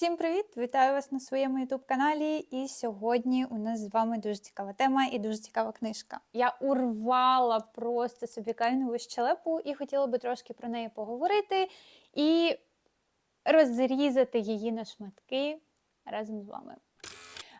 Всім привіт! Вітаю вас на своєму youtube каналі. І сьогодні у нас з вами дуже цікава тема і дуже цікава книжка. Я урвала просто собі кайнову щелепу і хотіла би трошки про неї поговорити і розрізати її на шматки разом з вами.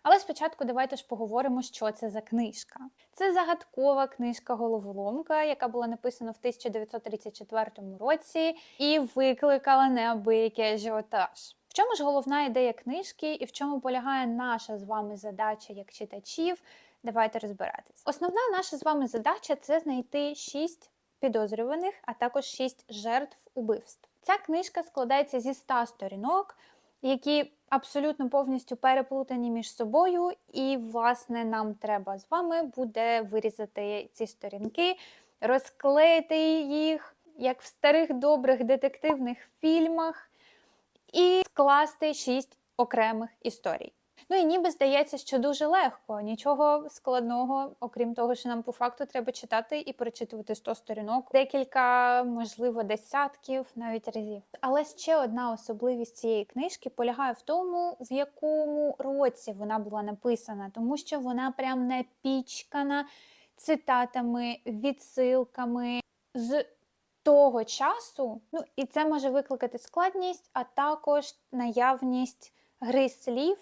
Але спочатку давайте ж поговоримо, що це за книжка. Це загадкова книжка Головоломка, яка була написана в 1934 році і викликала неабиякий ажіотаж. В чому ж головна ідея книжки і в чому полягає наша з вами задача як читачів? Давайте розбиратись. Основна наша з вами задача це знайти шість підозрюваних, а також шість жертв убивств. Ця книжка складається зі 100 сторінок, які абсолютно повністю переплутані між собою, і, власне, нам треба з вами буде вирізати ці сторінки, розклеїти їх, як в старих добрих детективних фільмах і скласти шість окремих історій. Ну і ніби здається, що дуже легко, нічого складного, окрім того, що нам по факту треба читати і перечитувати 100 сторінок, декілька, можливо, десятків навіть разів. Але ще одна особливість цієї книжки полягає в тому, в якому році вона була написана, тому що вона прям напічкана цитатами, відсилками з того часу, ну і це може викликати складність, а також наявність гри слів,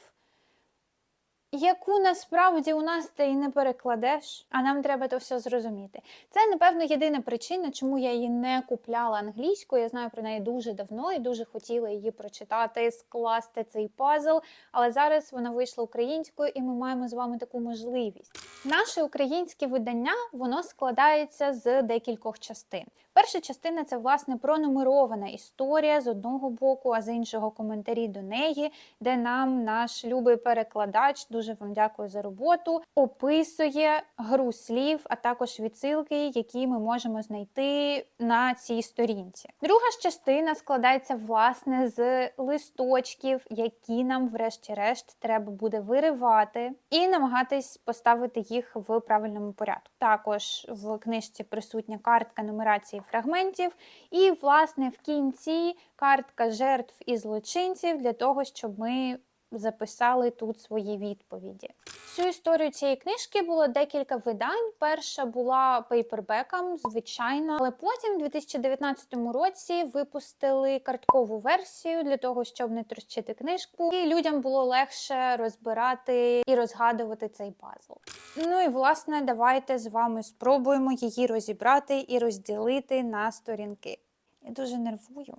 яку насправді у нас ти і не перекладеш, а нам треба то все зрозуміти. Це, напевно, єдина причина, чому я її не купляла англійською. Я знаю про неї дуже давно і дуже хотіла її прочитати, скласти цей пазл. Але зараз вона вийшла українською, і ми маємо з вами таку можливість. Наше українське видання воно складається з декількох частин. Перша частина це власне пронумерована історія з одного боку, а з іншого коментарі до неї, де нам наш любий перекладач, дуже вам дякую за роботу, описує гру слів, а також відсилки, які ми можемо знайти на цій сторінці. Друга ж частина складається власне з листочків, які нам, врешті-решт, треба буде виривати і намагатись поставити їх в правильному порядку. Також в книжці присутня картка нумерації фрагментів, і, власне, в кінці картка жертв і злочинців для того, щоб ми записали тут свої відповіді. Всю історію цієї книжки було декілька видань. Перша була пейпербеком, звичайно, але потім, у 2019 році, випустили карткову версію для того, щоб не трощити книжку, і людям було легше розбирати і розгадувати цей пазл. Ну і власне, давайте з вами спробуємо її розібрати і розділити на сторінки. Я дуже нервую.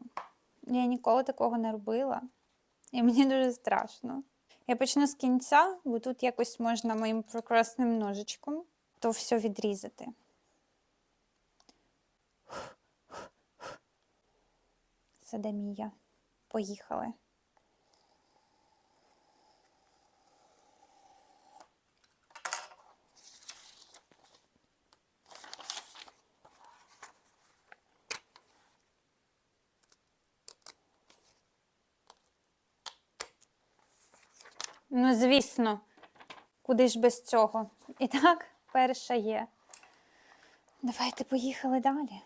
Я ніколи такого не робила. І мені дуже страшно. Я почну з кінця, бо тут якось можна моїм прекрасним ножичком то все відрізати. Садамія. Поїхали. Ну, звісно, куди ж без цього? І так, перша є. Давайте поїхали далі.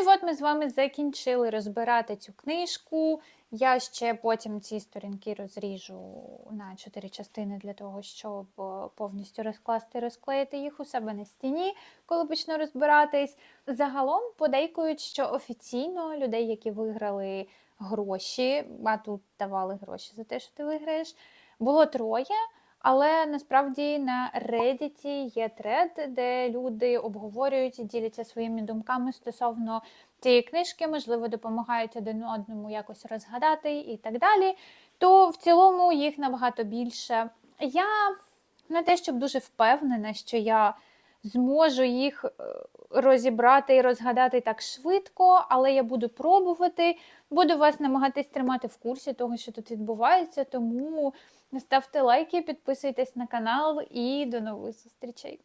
І от ми з вами закінчили розбирати цю книжку. Я ще потім ці сторінки розріжу на чотири частини для того, щоб е, повністю розкласти розклеїти їх у себе на стіні, коли почну розбиратись. Загалом подейкують, що офіційно людей, які виграли гроші, а тут давали гроші за те, що ти виграєш, було троє. Але насправді на Reddit є тред, де люди обговорюють і діляться своїми думками стосовно цієї книжки, можливо, допомагають один одному якось розгадати і так далі. То в цілому їх набагато більше. Я не те, щоб дуже впевнена, що я зможу їх е, розібрати і розгадати так швидко, але я буду пробувати. Буду вас намагатись тримати в курсі того, що тут відбувається. Тому ставте лайки, підписуйтесь на канал і до нових зустрічей.